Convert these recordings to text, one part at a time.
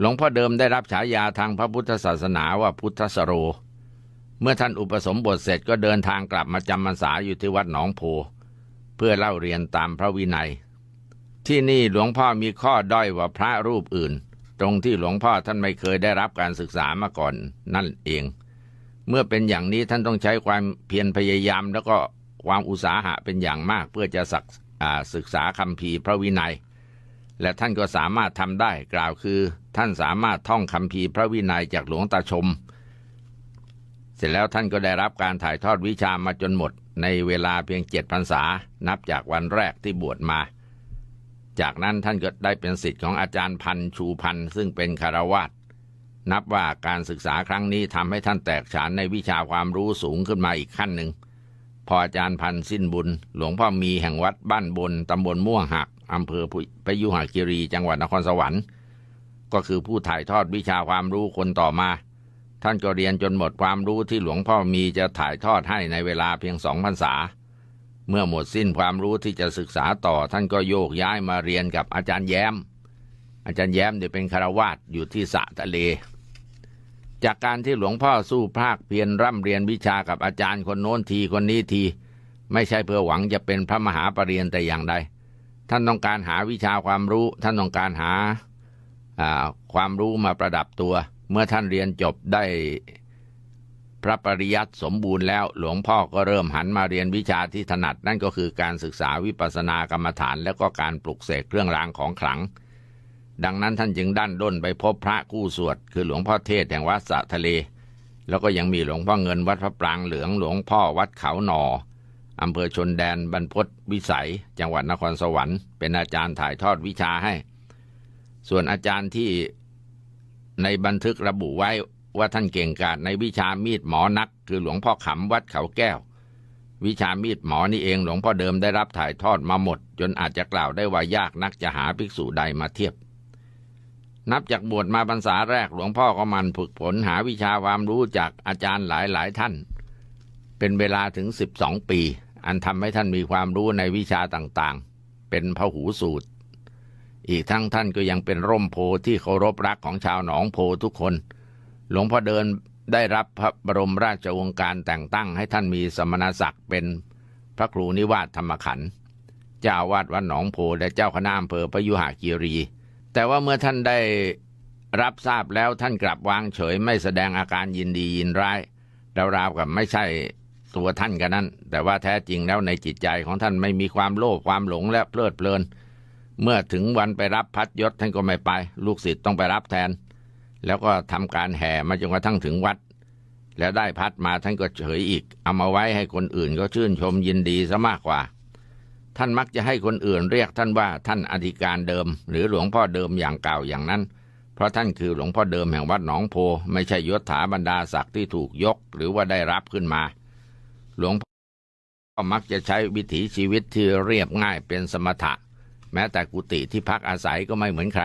หลวงพ่อเดิมได้รับฉายาทางพระพุทธศาสนาว่าพุทธสโร เมื่อท่านอุปสมบทเสร็จก็เดินทางกลับมาจำพรรษาอยู่ที่วัดหนองโพ เพื่อเล่าเรียนตามพระวินัย ที่นี่หลวงพ่อมีข้อด้อยกว่าพระรูปอื่น ตรงที่หลวงพ่อท่านไม่เคยได้รับการศึกษามาก่อนนั่นเอง เมื่อเป็นอย่างนี้ท่านต้องใช้ความเพียรพยายาม แล้วก็ความอุตสาหะเป็นอย่างมากเพื่อจะศึกษาคำพีพระวินัย และท่านก็สามารถทำได้กล่าวคือ ท่านสามารถท่องคำพีพระวินัยจากหลวงตาชม เสร็จแล้วท่านก็ได้รับการถ่ายทอดวิชามาจนหมด ในเวลาเพียงเจ็ดพรรษา นับจากวันแรกที่บวชมา จากนั้นท่านก็ได้เป็นสิทธิ์ของอาจารย์พันชูพันซึ่งเป็นคารวาสนับว่าการศึกษาครั้งนี้ทำให้ท่านแตกฉานในวิชาความรู้สูงขึ้นมาอีกขั้นหนึ่งพออาจารย์พันสิ้นบุญ หลวงพ่อมีแห่งวัดบ้านบนตำบลม่วงหัก อำเภอพยุหคีรีจังหวัดนครสวรรค์ ก็คือผู้ถ่ายทอดวิชาความรู้คนต่อมา ท่านก็เรียนจนหมดความรู้ที่หลวงพ่อมีจะถ่ายทอดให้ในเวลาเพียงสองพรรษา เมื่อหมดสิ้นความรู้ที่จะศึกษาต่อ ท่านก็โยกย้ายมาเรียนกับอาจารย์แย้ม อาจารย์แย้มเนี่ยเป็นคารวาสอยู่ที่สะทะเลจากการที่หลวงพ่อสู้ภาคเพียรร่ำเรียนวิชากับอาจารย์คนโน้นทีคนนี้ที ไม่ใช่เพื่อหวังจะเป็นพระมหาปรริญญาแต่อย่างใด ท่านต้องการหาวิชาความรู้ ท่านต้องการหาความรู้มาประดับตัว เมื่อท่านเรียนจบได้พระปริยัติสมบูรณ์แล้ว หลวงพ่อก็เริ่มหันมาเรียนวิชาที่ถนัด นั่นก็คือการศึกษาวิปัสสนากรรมฐาน แล้วก็การปลุกเสกเครื่องรางของขลัง ดังนั้นท่านจึงดันด้นไปพบพระคู่สวด คือหลวงพ่อเทศแห่งวัดสะทะเล แล้วก็ยังมีหลวงพ่อเงินวัดพระปรางเหลืองหลวงพ่อวัดเขาหนอ อำเภอชนแดนบรรพตวิสัย จังหวัดนครสวรรค์เป็นอาจารย์ถ่ายทอดวิชาให้ ส่วนอาจารย์ที่ในบันทึกระบุไว้ว่าท่านเก่งกาจในวิชามีดหมอนัก คือหลวงพ่อขำวัดเขาแก้ว วิชามีดหมอนี่เองหลวงพ่อเดิมได้รับถ่ายทอดมาหมด จนอาจจะกล่าวได้ว่ายากนักจะหาภิกษุใดมาเทียบ นับจากบวชมาพรรษาแรกหลวงพ่อก็มันฝึกฝนหาวิชาความรู้จากอาจารย์หลายหลายท่าน เป็นเวลาถึงสิบสองปี อันทำให้ท่านมีความรู้ในวิชาต่างๆ เป็นพหูสูตร อีกทั้งท่านก็ยังเป็นร่มโพที่เคารพรักของชาวหนองโพทุกคน หลวงพ่อเดินได้รับพระบรมราชโองการแต่งตั้งให้ท่านมีสมณศักดิ์เป็นพระครูนิวาสธรรมขันธ์เจ้าวาดวัดหนองโพและเจ้าคณะอำเภอพยุหคีรี แต่ว่าเมื่อท่านได้รับทราบแล้วท่านกลับวางเฉยไม่แสดงอาการยินดียินร้ายราวๆกับไม่ใช่ ตัวท่านกันนั้น แต่ว่าแท้จริงแล้วในจิตใจของท่านไม่มีความโลภความหลงและเพลิดเพลิน เมื่อถึงวันไปรับพัดยศท่านก็ไม่ไป ลูกศิษย์ต้องไปรับแทน แล้วก็ทำการแห่มาจนกระทั่งถึงวัด แล้วได้พัดมาท่านก็เฉยอีก เอามาไว้ให้คนอื่นก็ชื่นชมยินดีซะมากกว่า ท่านมักจะให้คนอื่นเรียกท่านว่าท่านอธิการเดิม หรือหลวงพ่อเดิมอย่างเก่าอย่างนั้นเพราะท่านคือหลวงพ่อเดิมแห่งวัดหนองโพ ไม่ใช่ยศถาบรรดาศักดิ์ที่ถูกยก หรือว่าได้รับขึ้นมา หลวงพ่อก็มักจะใช้วิถีชีวิตที่เรียบง่ายเป็นสมถะ แม้แต่กุฏิที่พักอาศัยก็ไม่เหมือนใคร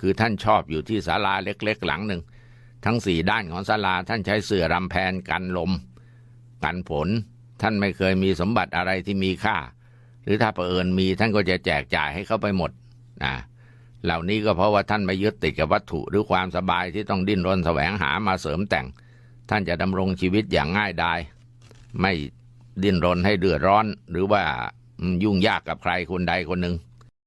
คือท่านชอบอยู่ที่ศาลาเล็กๆ หลังหนึ่ง ทั้งสี่ด้านของศาลาท่านใช้เสื่อรำแพนกันลม กันฝนท่านไม่เคยมีสมบัติอะไรที่มีค่า หรือถ้าเผอิญมีท่านก็จะแจกจ่ายให้เขาไปหมดนะเหล่านี้ก็เพราะว่าท่านไม่ยึดติดกับวัตถุหรือความสบายที่ต้องดิ้นรนแสวงหามาเสริมแต่ง ท่านจะดำรงชีวิตอย่างง่ายดาย ไม่ดิ้นรนให้เดือดร้อน หรือว่ายุ่งยากกับใครคนใดคนหนึ่ง